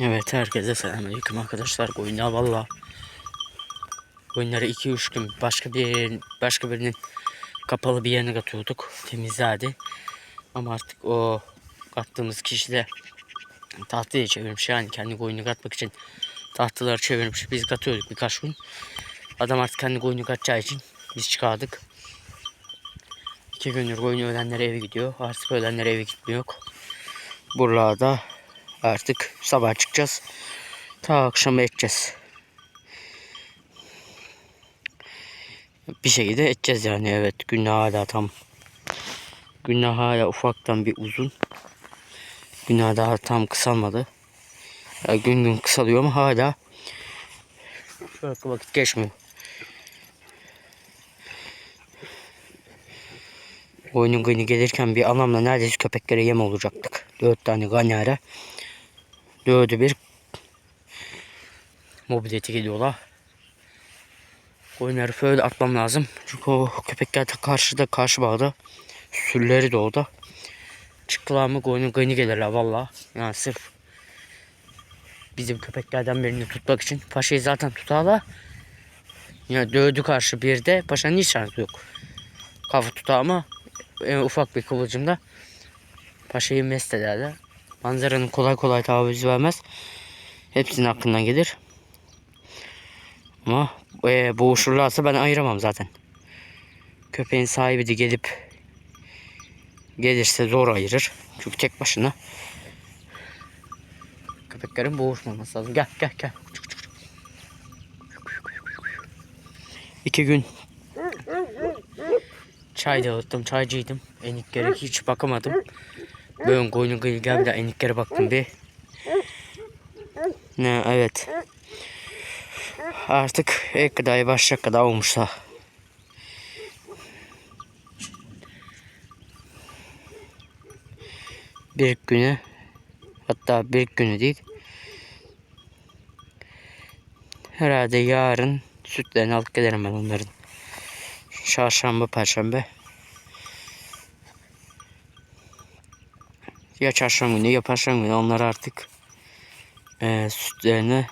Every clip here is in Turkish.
Evet herkese selamünaleyküm arkadaşlar. Oyunda valla oyunları 2-3 gün başka bir başka birinin kapalı bir yerine katıyorduk. Temizlerdi. Ama artık o kattığımız kişi de tahtaya çevirmiş. Yani kendi oyunu katmak için tahtaları çevirmiş. Biz katıyorduk birkaç gün. Adam artık kendi oyunu katacağı için biz çıkardık. İki gündür oyunu öğlenler eve gidiyor. Artık öğlenler eve gitmiyor. Buralarda Artık sabah çıkacağız. Ta akşam edeceğiz. Bir şekilde edeceğiz yani evet. Günler hala tam. Günler hala ufaktan bir uzun. Günler daha tam kısalmadı. Ya gün gün kısalıyor ama hala şöyle vakit geçmiyor. Oyunun günü gelirken bir anamla neredeyse köpeklere yem olacaktık. Dört tane ganyara. Dördü bir mobileti geliyorlar. Oyun herifi öyle atmam lazım. Çünkü o köpekler de karşıda karşı bağda. Sürüleri de orada. Çıktılar mı oyunun gını gelirler valla. Yani sırf bizim köpeklerden birini tutmak için. Paşayı zaten tutarlar. Yani dövdü karşı bir de paşanın hiç şansı yok. Kafa tutar ama en ufak bir kıvılcımda paşayı mest ederler. Manzaranın kolay kolay taviz vermez. Hepsinin aklından gelir. Ama e, boğuşurlarsa ben ayıramam zaten. Köpeğin sahibi de gelip gelirse zor ayırır. Çünkü tek başına köpeklerin boğuşmaması lazım. Gel gel gel. İki gün çay dağıttım, çaycıydım. Eniklere hiç bakamadım. Böyle koyunun kıyı geldi eniklere baktım bir. Ne evet. Artık ek gıdaya başlayacak kadar olmuşsa. Bir günü hatta bir günü değil. Herhalde yarın sütlerini alıp gelirim ben onların. Çarşamba, perşembe. Ya çarşamba günü ya perşembe günü onlar artık e, sütlerini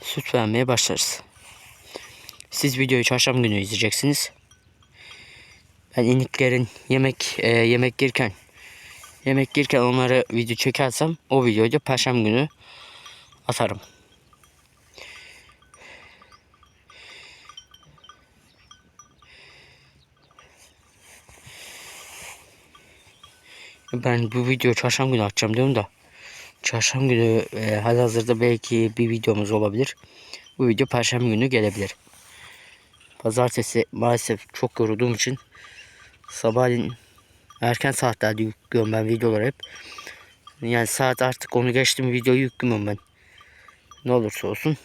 süt vermeye başlarız. Siz videoyu çarşamba günü izleyeceksiniz. Ben iniklerin yemek e, yemek yerken yemek yerken onları video çekersem o videoyu da perşembe günü atarım. Ben bu video çarşamba günü atacağım diyorum da. Çarşamba günü e, halihazırda belki bir videomuz olabilir. Bu video perşembe günü gelebilir. Pazartesi maalesef çok yorulduğum için sabahleyin erken saatlerde yüklüyorum ben videoları hep. Yani saat artık onu geçtim videoyu yüklüyorum ben. Ne olursa olsun.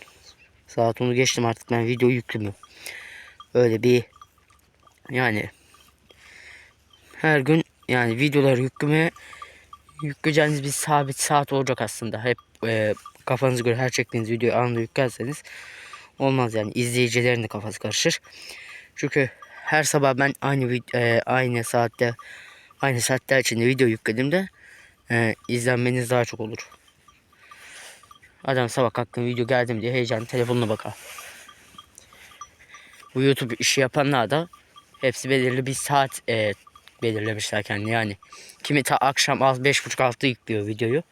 Saat onu geçtim artık ben videoyu yüklüyorum. Öyle bir yani her gün yani videoları yükleme yükleyeceğiniz bir sabit saat olacak aslında. Hep e, kafanıza göre her çektiğiniz videoyu anında yüklerseniz olmaz yani izleyicilerin de kafası karışır. Çünkü her sabah ben aynı e, aynı saatte aynı saatler içinde video yüklediğimde e, izlenmeniz daha çok olur. Adam sabah kalktım video geldim diye heyecanlı telefonuna bakar. Bu YouTube işi yapanlar da hepsi belirli bir saat e, belirlemişler kendini yani. Kimi ta akşam az beş buçuk altı yüklüyor videoyu.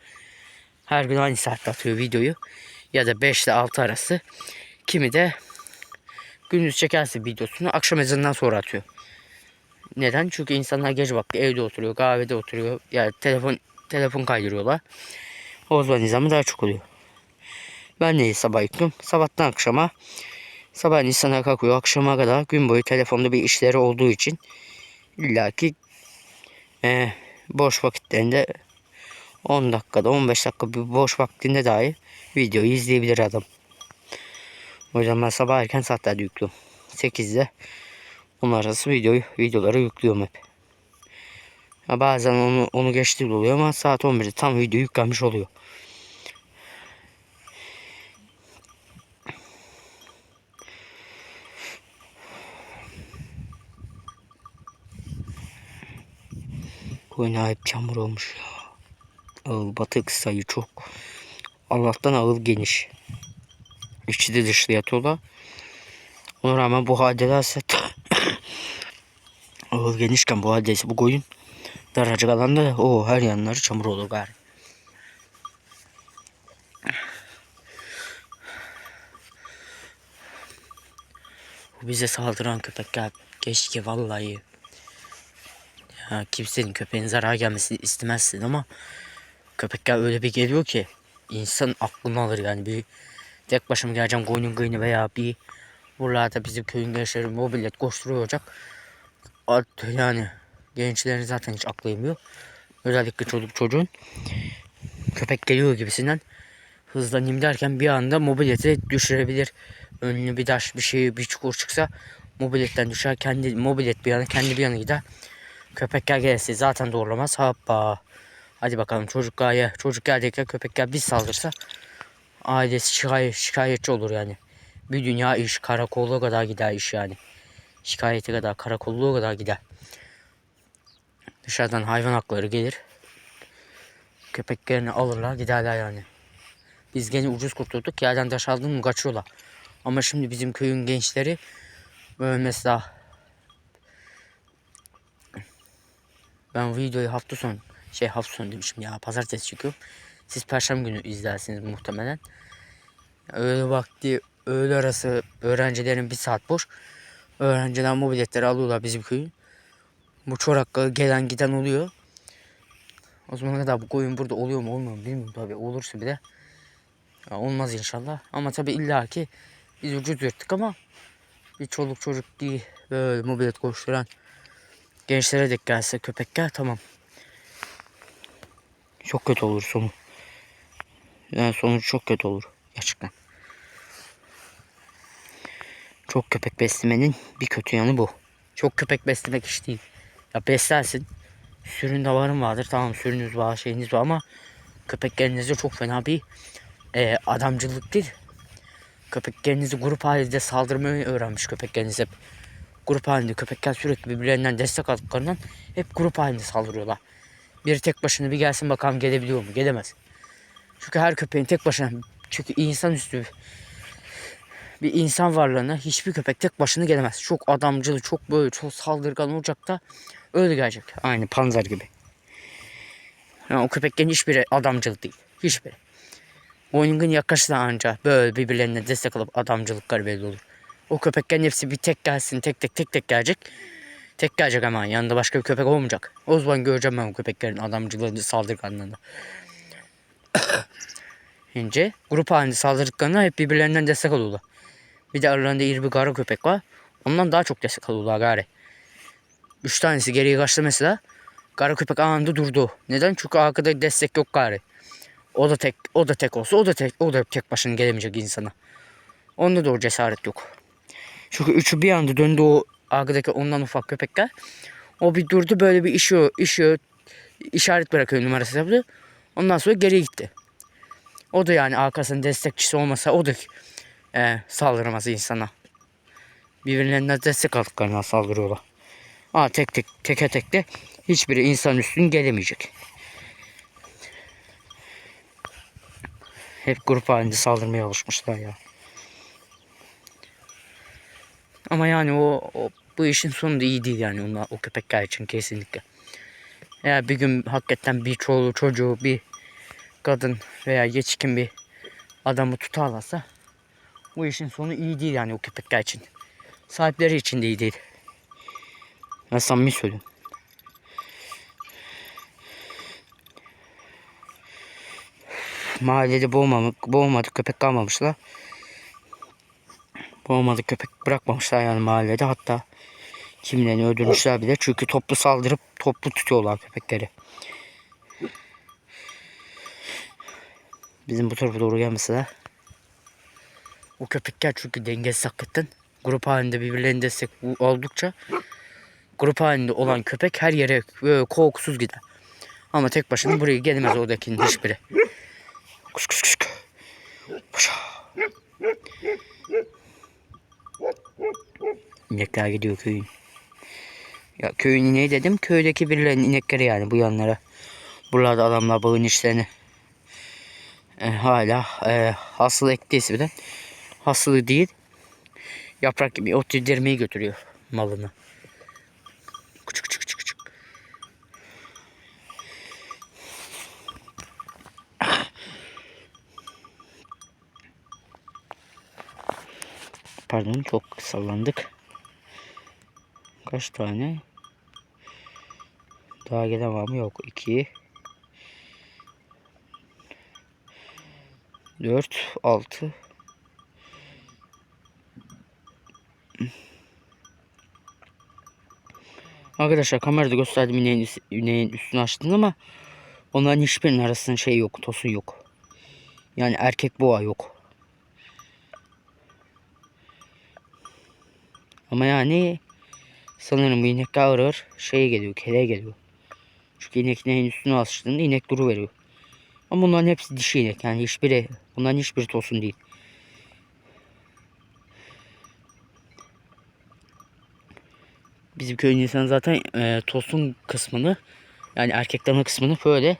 Her gün aynı saatte atıyor videoyu. Ya da 5 ile 6 arası. Kimi de gündüz çekerse videosunu akşam ezanından sonra atıyor. Neden? Çünkü insanlar gece vakti evde oturuyor, kahvede oturuyor. Yani telefon telefon kaydırıyorlar. O zaman nizamı daha çok oluyor. Ben neyi sabah yüklüyorum? Sabahtan akşama sabah insanlar kalkıyor. Akşama kadar gün boyu telefonda bir işleri olduğu için İlla ki e, boş vakitlerinde 10 dakikada 15 dakika bir boş vaktinde dahi videoyu izleyebilir adam. O yüzden ben sabah erken saatlerde yüklüyorum. 8'de 10 arası videoyu videoları yüklüyorum hep. Ya bazen onu onu geçtiği oluyor ama saat 11'de tam video yüklenmiş oluyor. Koyun hep çamur olmuş ya. Ağıl batık sayı çok. Allah'tan ağıl geniş. İçi de dışlı yatıyorlar. Ona rağmen bu haldelerse ağıl genişken bu haldeyse bu koyun daracık alanda o her yanları çamur olur gari. Bize saldıran köpekler keşke vallahi ya kimsenin köpeğin zarar gelmesini istemezsin ama köpekler öyle bir geliyor ki insan aklını alır yani bir tek başıma geleceğim koyunun kıyını veya bir buralarda bizim köyün gençleri mobilet koşturuyor olacak. Yani gençlerin zaten hiç aklı yemiyor. Özellikle çocuk çocuğun köpek geliyor gibisinden hızlanayım derken bir anda mobileti düşürebilir. Önüne bir taş bir şey bir çukur çıksa mobiletten düşer. Kendi mobilet bir yana kendi bir yana gider. Köpekler gelirse zaten doğrulamaz. Hoppa. Hadi bakalım çocuk gaye. Çocuk geldikçe köpekler bir saldırsa ailesi şikayet, şikayetçi olur yani. Bir dünya iş karakola kadar gider iş yani. Şikayete kadar karakolluğa kadar gider. Dışarıdan hayvan hakları gelir. Köpeklerini alırlar giderler yani. Biz gene ucuz kurtulduk. Yerden taş aldın mı kaçıyorlar. Ama şimdi bizim köyün gençleri böyle mesela ben videoyu hafta sonu şey hafta sonu demişim ya pazartesi çıkıyor. Siz perşembe günü izlersiniz muhtemelen. Öğle vakti öğle arası öğrencilerin bir saat boş. Öğrenciler mobiletleri alıyorlar bizim köyün. Bu çorakka gelen giden oluyor. O zamana kadar bu koyun burada oluyor mu olmuyor mu bilmiyorum tabi olursa bile. Ya olmaz inşallah. Ama tabi illaki biz ucuz yırttık ama bir çoluk çocuk değil böyle mobilet koşturan gençlere de gelse köpekler tamam. Çok kötü olur sonu. Yani sonuç çok kötü olur gerçekten. Çok köpek beslemenin bir kötü yanı bu. Çok köpek beslemek iş değil. Ya beslersin. Sürün davarın vardır. Tamam sürünüz var şeyiniz var ama köpeklerinizde çok fena bir e, adamcılık değil. Köpeklerinizi grup halinde saldırmayı öğrenmiş köpekleriniz hep. Grup halinde köpekler sürekli birbirlerinden destek aldıklarından hep grup halinde saldırıyorlar. Biri tek başına bir gelsin bakalım gelebiliyor mu? Gelemez. Çünkü her köpeğin tek başına çünkü insanüstü bir insan varlığına hiçbir köpek tek başına gelemez. Çok adamcılı, çok böyle çok saldırgan olacak da öyle gelecek. Aynı panzer gibi. Yani o köpeklerin hiçbiri adamcıl değil. Hiçbiri. Oyunun yaklaşsa anca böyle birbirlerine destek alıp adamcılıkları belli olur. O köpeklerin hepsi bir tek gelsin tek tek tek tek gelecek. Tek gelecek ama yanında başka bir köpek olmayacak. O zaman göreceğim ben o köpeklerin adamcılığını saldırganlığını. İnce grup halinde saldırdıklarında hep birbirlerinden destek alıyorlar. Bir de aralarında iri bir kara köpek var. Ondan daha çok destek alıyorlar gari. Üç tanesi geriye kaçtı mesela. Kara köpek anında durdu. Neden? Çünkü arkada destek yok gari. O da tek, o da tek olsa o da tek, o da tek başına gelemeyecek insana. Onda da o cesaret yok. Çünkü üçü bir anda döndü o arkadaki ondan ufak köpekler. O bir durdu böyle bir işiyor, işiyor, işaret bırakıyor numarası yaptı. Ondan sonra geriye gitti. O da yani arkasının destekçisi olmasa o da e, saldıramaz insana. Birbirlerinden destek aldıklarına saldırıyorlar. Aa, tek tek teke tek de hiçbiri insan üstün gelemeyecek. Hep grup halinde saldırmaya alışmışlar ya. Ama yani o, o bu işin sonu da iyi değil yani onlar, o köpekler için kesinlikle. Eğer bir gün hakikaten bir çoluğu çocuğu bir kadın veya yetişkin bir adamı tutarlarsa bu işin sonu iyi değil yani o köpekler için. Sahipleri için de iyi değil. Ben samimi söylüyorum. Mahallede boğmamak, boğmadık köpek kalmamışlar. Boğmadık köpek bırakmamışlar yani mahallede. Hatta kimlerini öldürmüşler bile. Çünkü toplu saldırıp toplu tutuyorlar köpekleri. Bizim bu tarafa doğru gelmeseler. O köpekler çünkü dengesiz hakikaten. Grup halinde birbirlerine destek oldukça grup halinde olan köpek her yere böyle korkusuz gider. Ama tek başına buraya gelemez oradakinin hiçbiri. Kuş kuş kuş. Paşa. İnekler gidiyor köyün. Ya köyün ineği dedim. Köydeki birilerinin inekleri yani bu yanlara. Buralarda adamlar bağın işlerini e, hala e, hasıl ektiyse bile hasılı değil yaprak gibi ot yedirmeyi götürüyor malını. Küçük küçük küçük küçük. Pardon çok sallandık. Kaç tane? Daha gelen var mı? Yok. 2 4 6 Arkadaşlar kamerada gösterdim ineğin, ineğin üstünü açtım ama onların hiçbirinin arasında şey yok, tosu yok. Yani erkek boğa yok. Ama yani sanırım bu inekler ağır ağır şeye geliyor, keleğe geliyor. Çünkü inek ineğin üstüne açtığında inek duru veriyor. Ama bunların hepsi dişi inek yani hiçbiri, bunların hiçbiri tosun değil. Bizim köyün insanı zaten e, tosun kısmını yani erkeklerin kısmını böyle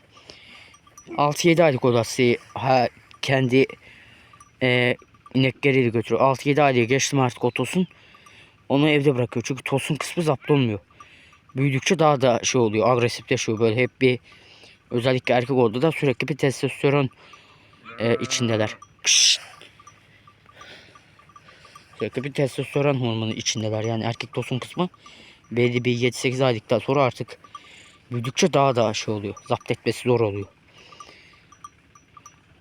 6-7 aylık odası ha, kendi e, inekleriyle götürüyor. 6-7 aylık geçtim artık o tosun. Onu evde bırakıyor. Çünkü tosun kısmı zapt olmuyor. Büyüdükçe daha da şey oluyor. Agresifleşiyor. Böyle hep bir özellikle erkek oldu da sürekli bir testosteron e, içindeler. Kışt. Sürekli bir testosteron hormonu içindeler. Yani erkek tosun kısmı belli bir 7-8 aylıktan sonra artık büyüdükçe daha da şey oluyor. Zapt etmesi zor oluyor.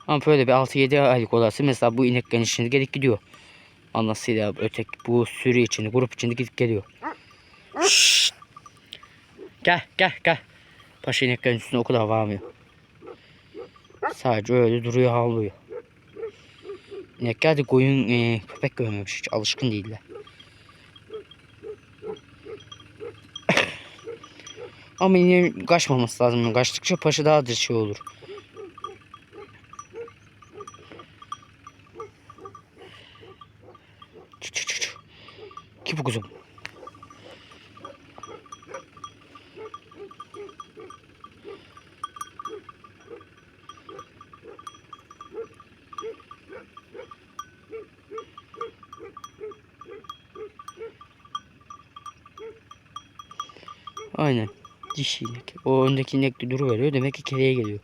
Ama böyle bir 6-7 aylık olası mesela bu ineklerin içinde gelip gidiyor. Anlasıyla ötek bu sürü içinde grup içinde gidip geliyor. Gel gel gel. Paşa ineklerin üstüne o kadar varmıyor. Sadece öyle duruyor havlıyor. İnekler de koyun e, köpek görmemiş hiç alışkın değiller. Ama yine kaçmaması lazım. Kaçtıkça paşa daha da şey olur. Aynen. Dişi inek. O öndeki inek de. Demek ki keleğe geliyor.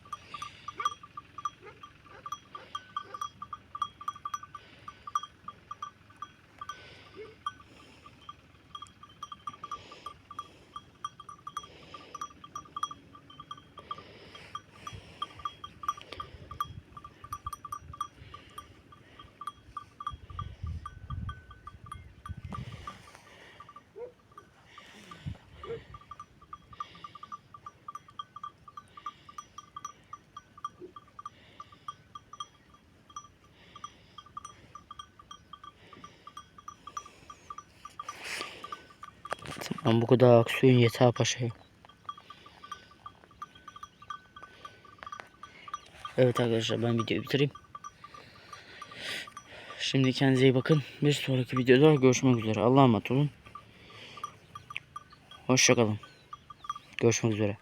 Tamam bu kadar aksiyon yeter paşayım. Evet arkadaşlar ben videoyu bitireyim. Şimdi kendinize iyi bakın. Bir sonraki videoda görüşmek üzere. Allah'a emanet olun. Hoşçakalın. Görüşmek üzere.